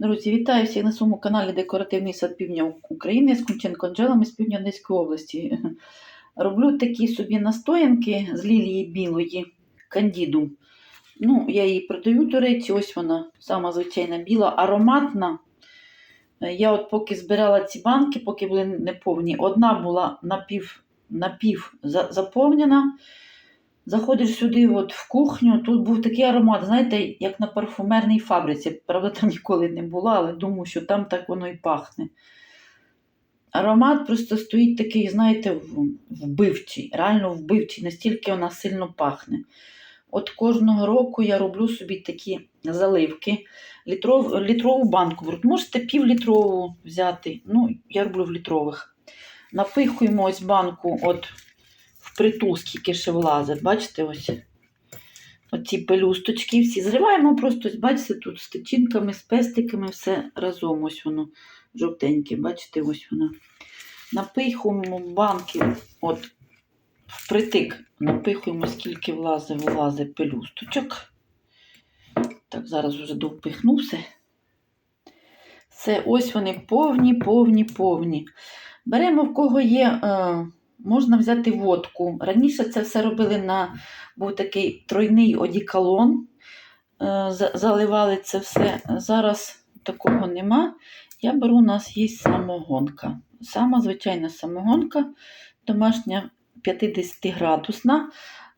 Друзі, вітаю всіх на своєму каналі Декоративний сад Півдня України з Кунченко Анджелами з Півдня Одеської області. Роблю такі собі настоянки з лілії білої кандіду. Ну, я її продаю, до речі, ось вона, сама звичайна біла, ароматна. Я от поки збирала ці банки, поки були неповні, одна була напів, напів заповнена. Заходиш сюди от в кухню, тут був такий аромат, знаєте, як на парфумерній фабриці. Правда, там ніколи не була, але думаю, що там так воно і пахне. Аромат просто стоїть такий, знаєте, вбивчий, реально вбивчий, настільки вона сильно пахне. От кожного року я роблю собі такі заливки. Літров, літрову банку. Можете півлітрову взяти. Ну, я роблю в літрових. Напихуємо ось банку от впритул, скільки ще влазить. Бачите, ось оці пелюсточки всі. Зриваємо просто, бачите, тут з тичинками, з пестиками, все разом. Ось воно жовтеньке. Бачите, ось воно. Напихуємо банки, от впритик, напихуємо, скільки влазить, влазить пелюсточок. Так, зараз вже довпихну все. Все, ось вони повні, повні, повні. Беремо, в кого є, е, можна взяти водку. Раніше це все робили на був такий тройний одіколон, е, заливали це все. Зараз такого нема. Я беру, у нас є самогонка. Сама звичайна самогонка, домашня 50-градусна.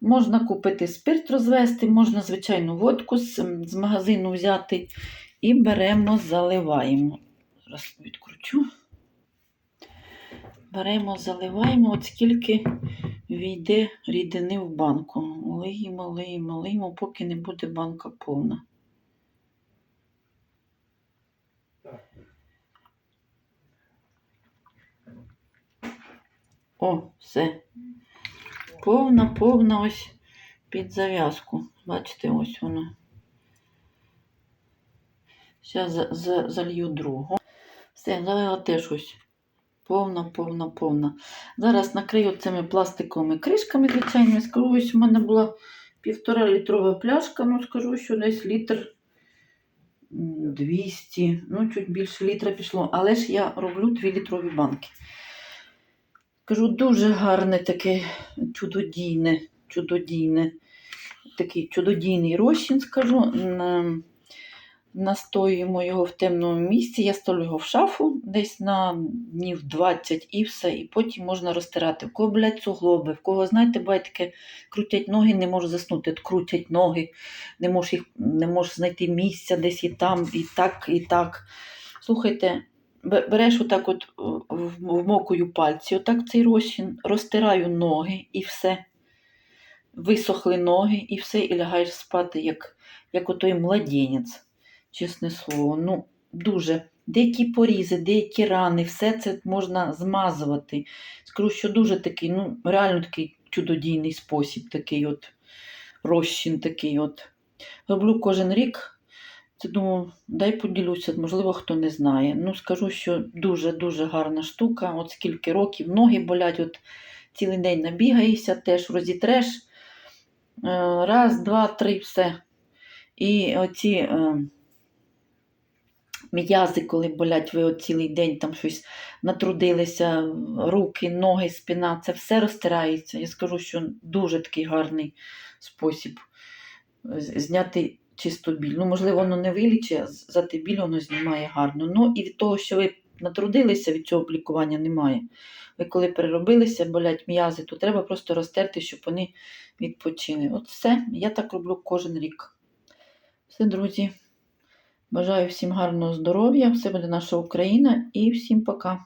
Можна купити спирт розвести, можна звичайну водку з, з магазину взяти і беремо, заливаємо. Зараз відкручу. Беремо, заливаємо, от скільки війде рідини в банку. Лиємо, лиємо, лиємо, поки не буде банка повна. О, все. Повна, повна ось під зав'язку. Бачите, ось воно. Зараз за, за, залью другу. Все, залила теж ось. Повна, повна, повна. Зараз накрию цими пластиковими кришками, звичайними. Скажу, ось у мене була півтора літрова пляшка, ну скажу, що десь літр 200, ну чуть більше літра пішло. Але ж я роблю 2 літрові банки. Кажу, дуже гарне таке чудодійне, чудодійне, такий чудодійний розчин, скажу. На- Настоюємо його в темному місці. Я ставлю його в шафу десь на днів 20 і все. І потім можна розтирати. В кого блядь, суглоби, в кого, знаєте, буває таке, крутять ноги, не можу заснути. Крутять ноги, не можеш їх, не можеш знайти місця десь і там, і так, і так. Слухайте, береш отак от вмокую пальці, отак цей розчин, розтираю ноги і все. Висохли ноги і все, і лягаєш спати, як, як отой младенець. Чесне слово, ну дуже. Деякі порізи, деякі рани, все це можна змазувати. Скажу, що дуже такий, ну, реально такий чудодійний спосіб, такий от розчин такий от. Роблю кожен рік. Це думаю, дай поділюся, можливо, хто не знає. Ну, скажу, що дуже-дуже гарна штука. От скільки років, ноги болять, от цілий день набігаєшся, теж розітреш. Е, Раз, два, три, все. І оці е, м'язи, коли болять, ви цілий день там щось натрудилися, руки, ноги, спина, це все розтирається. Я скажу, що дуже такий гарний спосіб зняти чисто біль. Ну, можливо, воно не вилічить, а зати біль воно знімає гарно. Ну і від того, що ви натрудилися, від цього лікування немає. Ви коли переробилися, болять м'язи, то треба просто розтерти, щоб вони відпочили. От все, я так роблю кожен рік. Все, друзі. Бажаю всім гарного здоров'я, все буде наша Україна і всім пока.